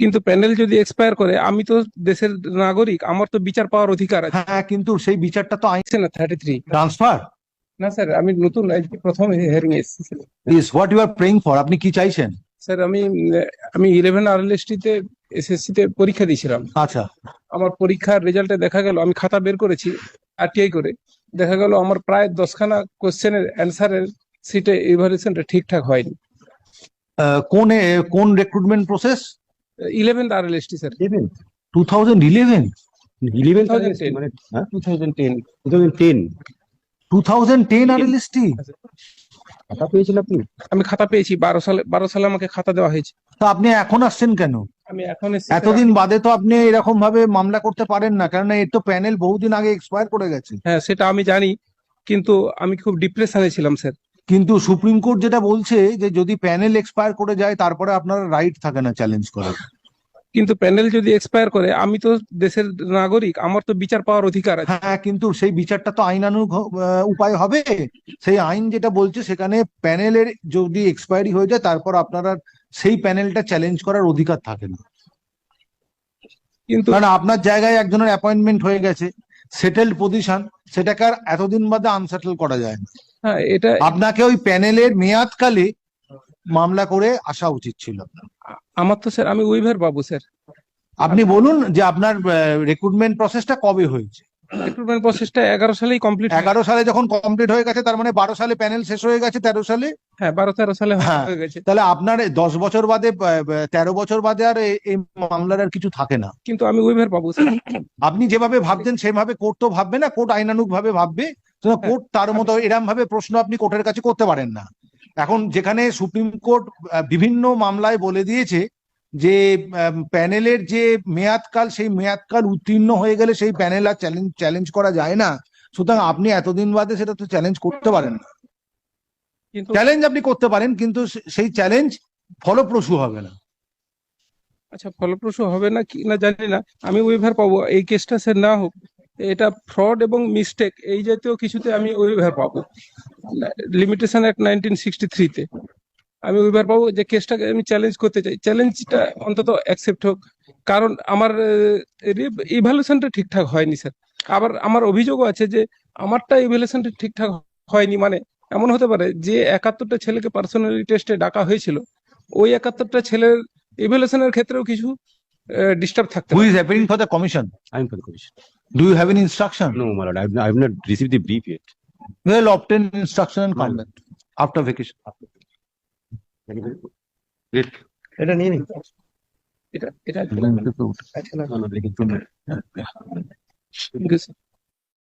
কিন্তু প্যানেল যদি এক্সপায়ার করে আমি তো দেশের নাগরিক আমার তো বিচার পাওয়ার অধিকার আছে। হ্যাঁ কিন্তু সেই বিচারটা তো আইন না থার্টি থ্রি ট্রান্সফার না স্যার আমি নতুন প্রথম হেয়ারিং এসেছি is what you are praying for আপনি কি চাইছেন? স্যার আমি আমি ইলেভেন আরএলএসটি তে এসএসসি তে পরীক্ষা দিয়েছিলাম। আচ্ছা। আমার পরীক্ষার রেজাল্টে দেখা গেল আমি খাতা বের করেছি আরটিআই করে। দেখা গেল আমার প্রায় দশখানা কোশ্চেনের অ্যান্সারের সিটে ইভালুয়েশনটা ঠিকঠাক হয়নি। কোন কোন recruitment process eleven RLST sir. Eleven two thousand eleven eleven 2010 মানে হ্যাঁ? Two thousand ten two thousand ten two thousand ten RLST টাকা পেয়েছেন আপনি? আমি খাতা পেয়েছি বারো সালে বারো সালে আমাকে খাতা দেওয়া হয়েছে। তো আপনি এখন আসছেন কেন? আমি এখন এতদিন বাদে তো আপনি এরকম ভাবে মামলা করতে পারেন না কারণ এর তো প্যানেল বহুদিন আগে এক্সপায়ার করে গেছে। হ্যাঁ সেটা আমি জানি কিন্তু আমি খুব ডিপ্রেশনে ছিলাম স্যার। কিন্তু সুপ্রিম কোর্ট যেটা বলছে যে যদি প্যানেল এক্সপায়ার করে যায় তারপরে আপনার রাইট থাকে না চ্যালেঞ্জ করার। কিন্তু প্যানেল যদি এক্সপায়ার করে আমি তো দেশের নাগরিক আমার তো বিচার পাওয়ার অধিকার আছে। হ্যাঁ কিন্তু সেই বিচারটা তো আইনানুগ উপায় হবে। সেই আইন যেটা বলছে সেখানে প্যানেলের যদি এক্সপায়ারি হয়ে যায় তারপর আপনার সেই প্যানেলটা চ্যালেঞ্জ করার অধিকার থাকে না। কিন্তু কারণ আপনার জায়গায় একজনের অ্যাপয়েন্টমেন্ট হয়ে গেছে সেটেলড পজিশন সেটাকে আর এতদিন বাদে আনসেটেল করা যায় না। হ্যাঁ এটা আপনাকে ওই প্যানেলের মেয়াদকালে মামলা করে আসা উচিত ছিল। আমার তো স্যার আমি উইভার পাবো স্যার। আপনি বলুন যে আপনার রিক্রুটমেন্ট প্রসেসটা কবে হয়েছে? রিক্রুটমেন্ট প্রসেসটা এগারো সালেই কমপ্লিট এগারো সালে যখন কমপ্লিট হয়ে গেছে তার মানে বারো সালে প্যানেল শেষ হয়ে গেছে তেরো সালে? হ্যাঁ বারো তেরো সালে হ্যাঁ। হয়ে গেছে। তাহলে আপনার দশ বছর বাদে তেরো বছর বাদে আর এই- মামলার আর কিছু থাকে না। কিন্তু আমি উইভার পাবো স্যার। আপনি যেভাবে ভাবছেন সেভাবে কোর্ট তো ভাববে না কোর্ট আইনানুগ ভাবে ভাববে। কোর্ট তার মতো এরম ভাবে প্রশ্ন আপনি কোর্টের কাছে করতে পারেন না। এখন যেখানে সুপ্রিম কোর্ট বিভিন্ন মামলায় বলে দিয়েছে যে প্যানেলের যে মেয়াদকাল সেই মেয়াদকাল উত্তীর্ণ হয়ে গেলে সেই প্যানেল আর চ্যালেঞ্জ চ্যালেঞ্জ করা যায় না। সুতরাং আপনি এতদিন বাদে সেটা তো চ্যালেঞ্জ করতে পারেন না। চ্যালেঞ্জ আপনি করতে পারেন কিন্তু সেই চ্যালেঞ্জ ফলপ্রসূ হবে না। আচ্ছা ফলপ্রসূ হবে না কি না জানি না। আমি উইভার পাবো। এই কেসটা স্যার না হোক। এটা ফ্রড এবং মিস্টেক এই জাতীয় কিছুতে আমি উইভার পাবো। লিমিটেশন অ্যাক্ট নাইনটিন সিক্সটি থ্রিতে আমি উইভার পাবো যে কেসটাকে আমি চ্যালেঞ্জ করতে চাই। চ্যালেঞ্জটা অন্তত অ্যাকসেপ্ট হোক। কারণ আমার ইভ্যালুয়েশনটা ঠিকঠাক হয়নি স্যার আবার আমার অভিযোগও আছে যে আমারটা ইভ্যালুয়েশনটা ঠিকঠাক হয়নি। মানে এমন হতে পারে যে একাত্তরটা ছেলেকে পার্সোনালি টেস্টে ডাকা হয়েছিল। ওই একাত্তরটা ছেলের ইভ্যালুয়েশনের ক্ষেত্রেও কিছু ডিস্টার্ব থাকতে হু পারে is appearing for the commission I am for commission do you have an instruction no my lord I have not receive the brief yet Well, obtain instruction and come back after vacation. এটা নিয়ে নিন এটা এটা